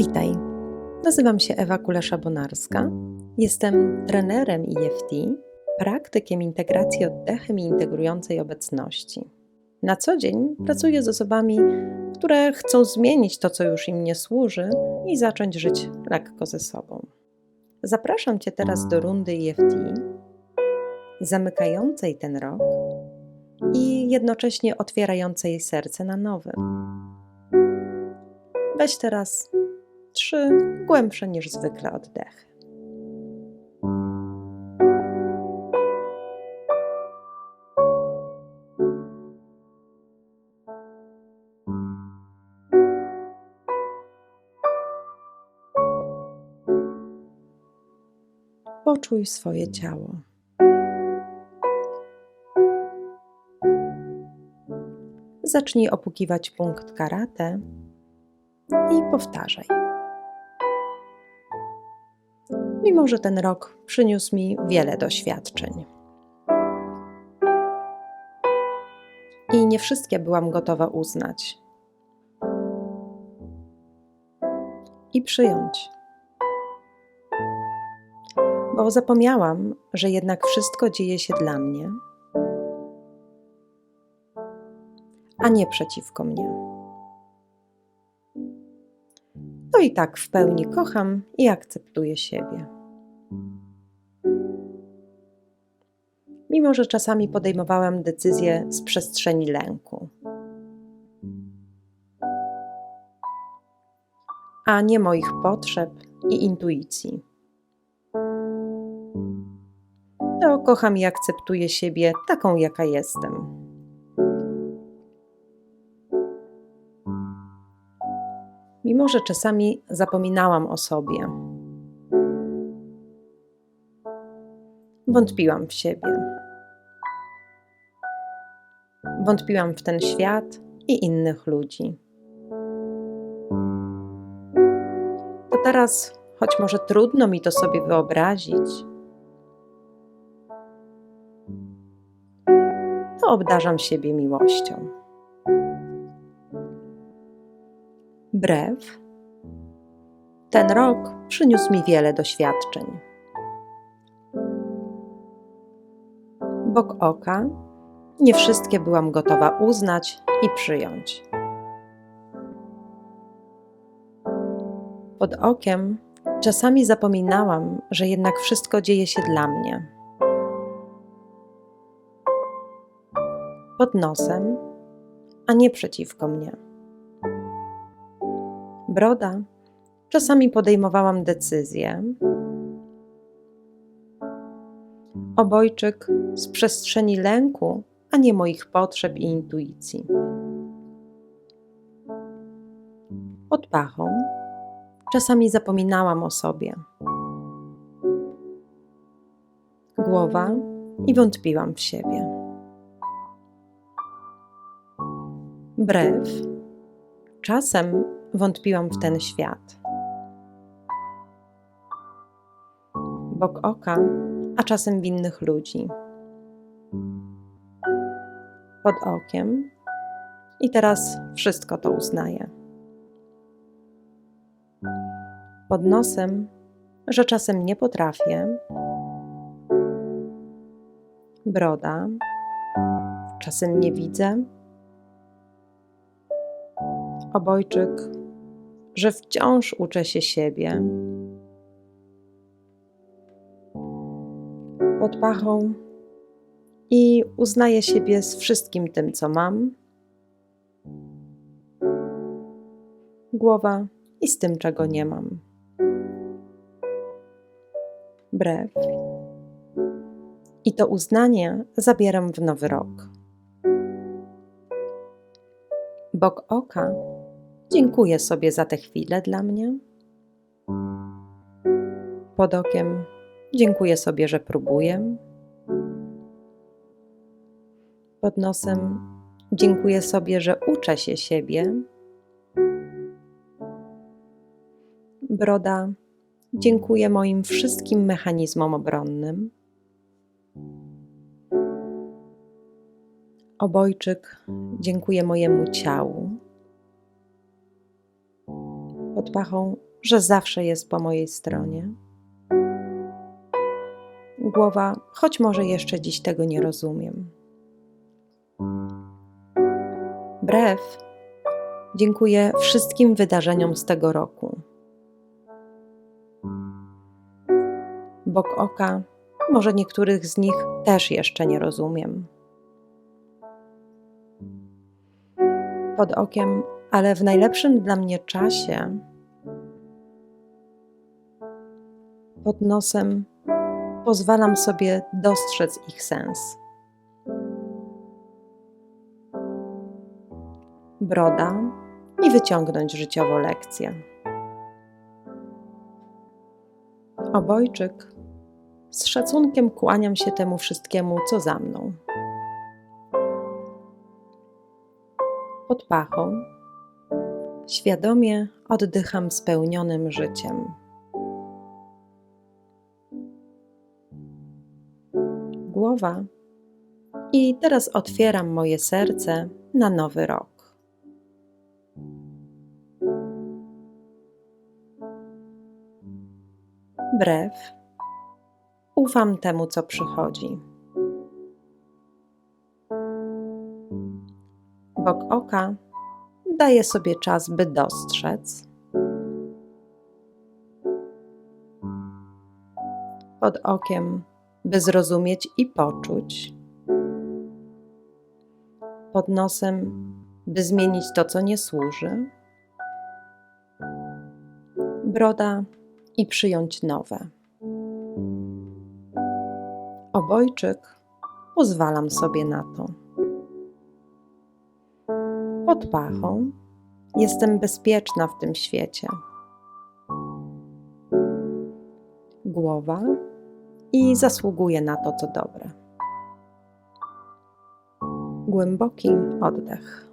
Witaj. Nazywam się Ewa Kulesza-Bonarska. Jestem trenerem EFT, praktykiem integracji oddechem i integrującej obecności. Na co dzień pracuję z osobami, które chcą zmienić to, co już im nie służy i zacząć żyć lekko ze sobą. Zapraszam Cię teraz do rundy EFT, zamykającej ten rok i jednocześnie otwierającej serce na nowy. Weź teraz trzy głębsze niż zwykle oddechy. Poczuj swoje ciało. Zacznij opukiwać punkt karate i powtarzaj. Mimo, że ten rok przyniósł mi wiele doświadczeń. I nie wszystkie byłam gotowa uznać i przyjąć. Bo zapomniałam, że jednak wszystko dzieje się dla mnie, a nie przeciwko mnie. I tak w pełni kocham i akceptuję siebie. Mimo, że czasami podejmowałam decyzje z przestrzeni lęku, a nie moich potrzeb i intuicji. To kocham i akceptuję siebie taką, jaka jestem. Mimo że czasami zapominałam o sobie. Wątpiłam w siebie. Wątpiłam w ten świat i innych ludzi. To teraz, choć może trudno mi to sobie wyobrazić, to obdarzam siebie miłością. Brew. Ten rok przyniósł mi wiele doświadczeń. Bok oka. Nie wszystkie byłam gotowa uznać i przyjąć. Pod okiem czasami zapominałam, że jednak wszystko dzieje się dla mnie. Pod nosem, a nie przeciwko mnie broda. Czasami podejmowałam decyzje. Obojczyk z przestrzeni lęku, a nie moich potrzeb i intuicji. Pod pachą czasami zapominałam o sobie. Głowa i wątpiłam w siebie. Brew. Czasem wątpiłam w ten świat. Bok oka, a czasem w innych ludzi. Pod okiem i teraz wszystko to uznaję. Pod nosem, że czasem nie potrafię. Broda, czasem nie widzę. Obojczyk, że wciąż uczę się siebie. Pod pachą i uznaję siebie z wszystkim tym, co mam. Głowa i z tym, czego nie mam. Brew. I to uznanie zabieram w nowy rok. Bok oka Dziękuję sobie za tę chwilę dla mnie. Pod okiem dziękuję sobie, że próbuję. Pod nosem dziękuję sobie, że uczę się siebie. Broda dziękuję moim wszystkim mechanizmom obronnym. Obojczyk dziękuję mojemu ciału pod pachą że zawsze jest po mojej stronie. Głowa, choć może jeszcze dziś tego nie rozumiem. Brew, dziękuję wszystkim wydarzeniom z tego roku. Bok oka, może niektórych z nich też jeszcze nie rozumiem. Pod okiem, ale w najlepszym dla mnie czasie, pod nosem pozwalam sobie dostrzec ich sens. Broda i wyciągnąć życiowo lekcję. Obojczyk z szacunkiem kłaniam się temu wszystkiemu, co za mną. Pod pachą świadomie oddycham spełnionym życiem. Głowa i teraz otwieram moje serce na nowy rok. Brew ufam temu, co przychodzi. Bok oka daje sobie czas, by dostrzec. Pod okiem, by zrozumieć i poczuć. Pod nosem, by zmienić to, co nie służy. Broda i przyjąć nowe. Obojczyk pozwalam sobie na to. Pod pachą jestem bezpieczna w tym świecie. Głowa i zasługuję na to, co dobre. Głęboki oddech.